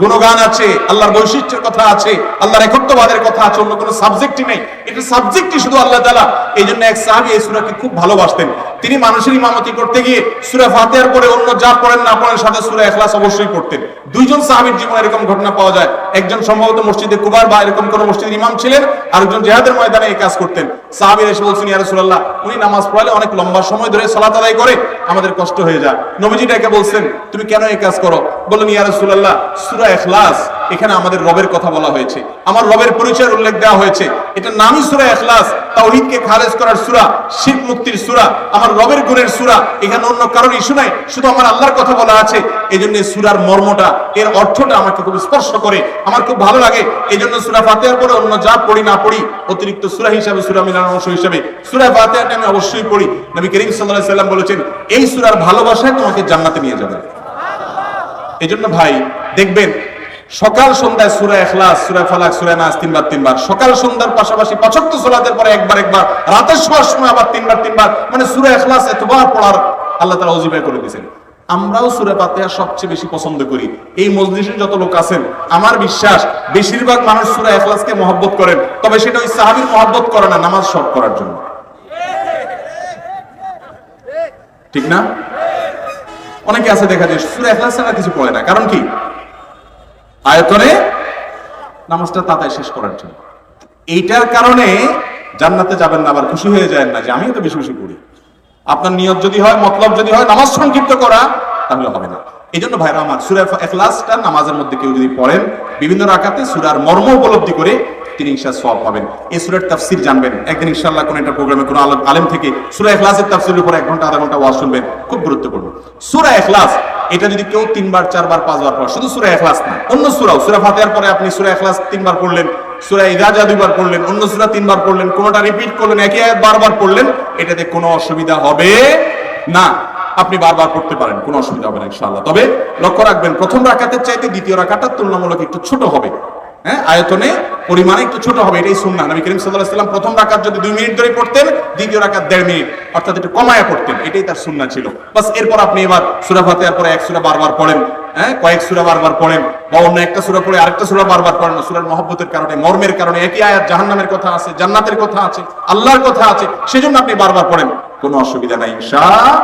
গুণগান আছে, আল্লাহর বৈশিষ্ট্যের কথা আছে, আল্লাহর একত্ববাদের কথা আছে, অন্য কোনো সাবজেক্টই নেই। এটা সাবজেক্টই শুধু আল্লাহ তাআলা। এই জন্য এক সাহাবী এই সূরাকে খুব ভালোবাসতেন। তিনি মানুষের ইমামতি করতে গিয়ে সূরা ফাতিহার পরে অন্য যা পড়েন না পড়েন সাথে সূরা ইখলাস অবশ্যই পড়তেন। দুইজন সাহাবীর জীবনে এরকম ঘটনা পাওয়া যায়। একজন সম্ভবত মসজিদে কুবার বা এরকম কোন মসজিদের ইমাম ছিলেন, আরেকজন জিহাদের ময়দানে এই কাজ করতেন। সাহাবীর এসে বলছেন, ইয়া রাসূলুল্লাহ, উনি নামাজ পড়ালে অনেক লম্বা সময় ধরে সালাত আদায় করে, আমাদের কষ্ট হয়ে যায়। নবীজি ডেকে বলছেন, তুমি কেন এই কাজ করো? বললেন ইয়া রাসূলুল্লাহ, সূরা ইখলাস। এখানে আমাদের রবের কথা বলা হয়েছে। আমার রবের পরিচয়ের উল্লেখ দেওয়া হয়েছে। এটা নামই সূরা ইখলাস। তাওহীদকে খারেজ করার সূরা, শিরক মুক্তির সূরা, আমার রবের গুণের সূরা। এখানে অন্য কারোর ইস্যু নাই, শুধু আমার আল্লাহর কথা বলা আছে। এই জন্য সূরার মর্মটা, এর অর্থটা আমাকে খুব স্পর্শ করে, আমার খুব ভালো লাগে। এই জন্য সূরা ফাতিহার পরে অন্য যা পড়ি, না পড়ি, অতিরিক্ত সূরা হিসাবে, সূরা মিলানোর অংশ হিসাবে। সূরা ফাতিহাটা আমি অবশ্যই পড়ি। নবী করিম সাল্লাল্লাহু আলাইহি সাল্লাম বলেছেন, এই সূরার ভালোবাসায় তোমাকে জান্নাতে নিয়ে যাবে। এই জন্য ভাই, দেখবেন, সকাল সন্ধ্যায় সুরা এখলাস সুরা ফালাক, সুরা নাস তিনবার তিনবার। সকাল সন্ধ্যার পাশাপাশি পঁচাত্ত সোলাতের পরে একবার একবার। রাতের শোয়ার সময় আবার তিনবার তিনবার। মানে সুরা এখলাস এতবার পড়ার আল্লাহ তারা অজিবায় করে দিয়েছেন। আমরাও সুরে পাতিয়া সবচেয়ে বেশি পছন্দ করি। এই মজলিসে যত লোক আছেন, আমার বিশ্বাস, বেশিরভাগ মানুষ সুরা এখলাসকে মহব্বত করেন। তবে সেটা ওই সাহাবির মহব্বত করে না, নামাজ সব করার জন্য। ঠিক না? অনেকে আছে দেখা যায়, সুরা এখলাস ছাড়া কিছু পড়ে না। কারণ কি? আয়তনে নামাজটা তাতায় শেষ করার জন্য। এইটার কারণে জান্নাতে যাবেন না, আবার খুশি হয়ে যায় না যে আমিও তো বেশি বেশি পড়ি। আপনার নিয়ত যদি হয়, মতলব যদি হয়, নামাজ সংক্ষিপ্ত করা, তাহলে হবে না। এই জন্য ভাইরা আমার, সুরা এখলাসটা নামাজের মধ্যে কেউ যদি পড়েন, বিভিন্ন রাকাতে সুরার মর্ম উপলব্ধি করে তিনি ইনশা সওয়াব পাবেন। এই সুরার তাফসির জানবেন। একদিন ইনশাআল্লাহ কোন একটা প্রোগ্রামে কোন আলেম থেকে সূরা ইখলাসের তাফসিরের উপর এক ঘণ্টা, আধা ঘণ্টা ওয়াজ শুনবেন। খুব গুরুত্বপূর্ণ। সূরা ইখলাস, এটা যদি কেউ তিনবার, চারবার, পাঁচবার পড়ে, শুধু সূরা ইখলাস না, অন্য সূরাও। সূরা ফাতিহার পরে আপনি সূরা ইখলাস তিনবার পড়লেন, সূরা ইজাজা দুইবার পড়লেন, অন্য সূরা তিনবার পড়লেন, কোনটা রিপিট করলেন, একই আয়াত বারবার পড়লেন, এটাতে কোনো অসুবিধা হবে না। আপনি বারবার পড়তে পারেন, কোনো অসুবিধা হবে না ইনশাআল্লাহ। তবে লক্ষ্য রাখবেন, প্রথম রাকাতের চাইতে দ্বিতীয় রাকাতটা তুলনামূলক একটু ছোট হবে। হ্যাঁ আয়তনে, পরিমাণে একটু ছোট হবে, এটাই সুন্নাহ। নবী করিম আলাইহি সাল্লাম প্রথম রাকাত যদি 2 মিনিট ধরে পড়তেন, দ্বিতীয় রাকাত 1.5 মিনিট, অর্থাৎ একটু কমায়া পড়তেন, এটাই তার সুন্নাহ ছিল। বাস এরপর আপনি এবার সূরা ফাতিহার পরে এক সূরা বারবার পড়েন হ্যাঁ কয়েক সূরা বারবার পড়েন, বা অন্য একটা সূরা পড়ে আরেকটা সূরা বারবার পড়েন সূরার মহব্বতের কারণে, মর্মের কারণে, একই আয়াত জাহান্নামের কথা আছে, জান্নাতের কথা আছে, আল্লাহর কথা আছে, সেজন্য আপনি বারবার পড়েন। কোনো অসুবিধা নাই ইনশাআল্লাহ